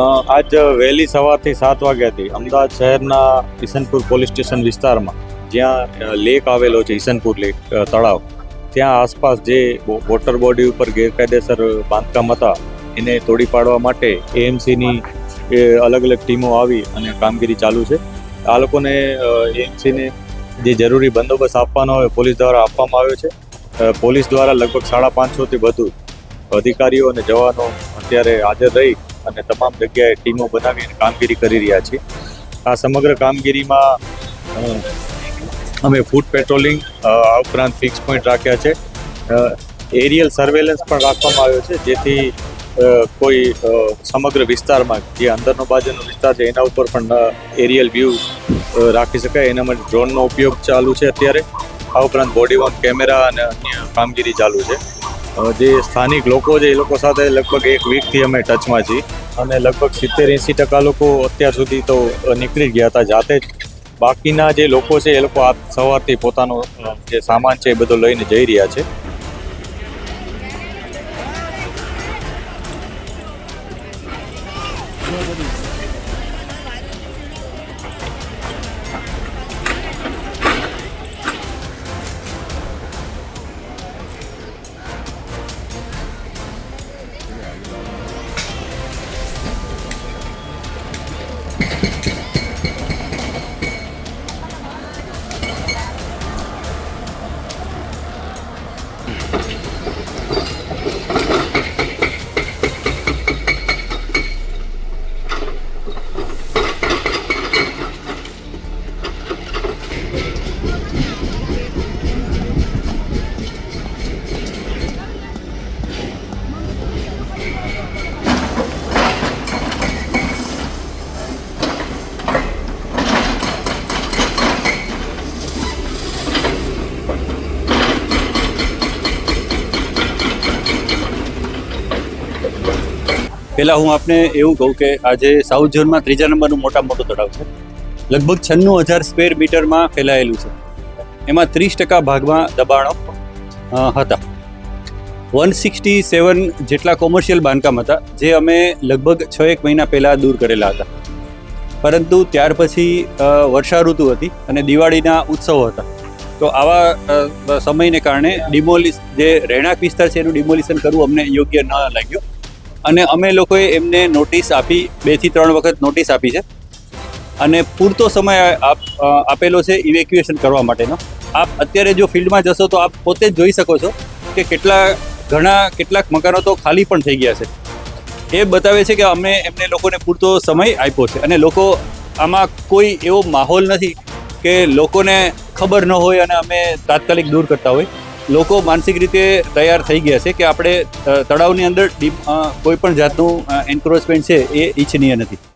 આજ વહેલી સવારથી સાત વાગ્યાથી અમદાવાદ શહેરના ઈસનપુર પોલીસ સ્ટેશન વિસ્તારમાં જ્યાં લેક આવેલો છે, ઈસનપુર લેક તળાવ. ત્યાં આસપાસ જે વોટર બોડી ઉપર ગેરકાયદેસર બાંધકામ હતા, એને તોડી પાડવા માટે એએમસીની અલગ અલગ ટીમો આવી અને કામગીરી ચાલુ છે. આ લોકોને એએમસીને જે જરૂરી બંદોબસ્ત આપવાનો હોય, પોલીસ દ્વારા આપવામાં આવ્યો છે. પોલીસ દ્વારા લગભગ સાડા પાંચસોથી વધુ અધિકારીઓ અને જવાનો અત્યારે હાજર રહી અને તમામ જગ્યાએ ટીમો બનાવી અને કામગીરી કરી રહ્યા છીએ. આ સમગ્ર કામગીરીમાં અમે ફૂડ પેટ્રોલિંગ આ ઉપરાંત ફિક્સ પોઈન્ટ રાખ્યા છે. એરિયલ સર્વેલન્સ પણ રાખવામાં આવ્યો છે, જેથી કોઈ સમગ્ર વિસ્તારમાં જે અંદરનો બાજુનો વિસ્તાર છે, એના ઉપર પણ એરિયલ વ્યૂ રાખી શકાય. એના માટે ડ્રોનનો ઉપયોગ ચાલુ છે અત્યારે. આ ઉપરાંત બોડી વોર્ન કેમેરા અને અન્ય કામગીરી ચાલુ છે. જે સ્થાનિક લોકો છે, એ લોકો સાથે લગભગ એક વીકથી અમે ટચમાં છીએ. અને લગભગ સિત્તેર એંસી ટકા લોકો અત્યાર સુધી તો નીકળી ગયા હતા. જાતે જ બાકીના જે લોકો છે, એ લોકો આ સવારથી પોતાનો જે સામાન છે, એ બધો લઈને જઈ રહ્યા છે. પહેલાં હું આપને એવું કહું કે આજે સાઉથ ઝોનમાં ત્રીજા નંબરનું મોટા મોટું તળાવ છે. લગભગ છન્નું હજાર સ્ક્વેર મીટરમાં ફેલાયેલું છે. એમાં ત્રીસ ટકા ભાગમાં દબાણો હતા. વન સિક્સટી સેવન જેટલા કોમર્શિયલ બાંધકામ હતા, જે અમે લગભગ છ એક મહિના પહેલાં દૂર કરેલા હતા. પરંતુ ત્યાર પછી વર્ષાઋતુ વર્ષા ઋતુ હતી અને દિવાળીના ઉત્સવો હતા. તો આવા સમયને કારણે ડિમોલિસ જે રહેણાંક વિસ્તાર છે એનું ડિમોલિશન કરવું અમને યોગ્ય ન લાગ્યું. અને અમે લોકોએ એમને નોટિસ આપી, બેથી ત્રણ વખત નોટિસ આપી છે. અને પૂરતો સમય આપ આપેલો છે ઇવેક્યુએશન કરવા માટેનો. આપ અત્યારે જો ફિલ્ડમાં જશો તો આપ પોતે જ જોઈ શકો છો કે કેટલા ઘણા કેટલાક મકાનો તો ખાલી પણ થઈ ગયા છે. એ બતાવે છે કે અમે એમને લોકોને પૂરતો સમય આપ્યો છે. અને લોકો આમાં કોઈ એવો માહોલ નથી કે લોકોને ખબર ન હોય અને અમે તાત્કાલિક દૂર કરતા હોય. લોકો માનસિક રીતે તૈયાર થઈ ગયા છે કે આપણે તળાવની અંદર કોઈ પણ જાતનું એન્ક્રોચમેન્ટ છે એ ઈચ્છનીય નથી.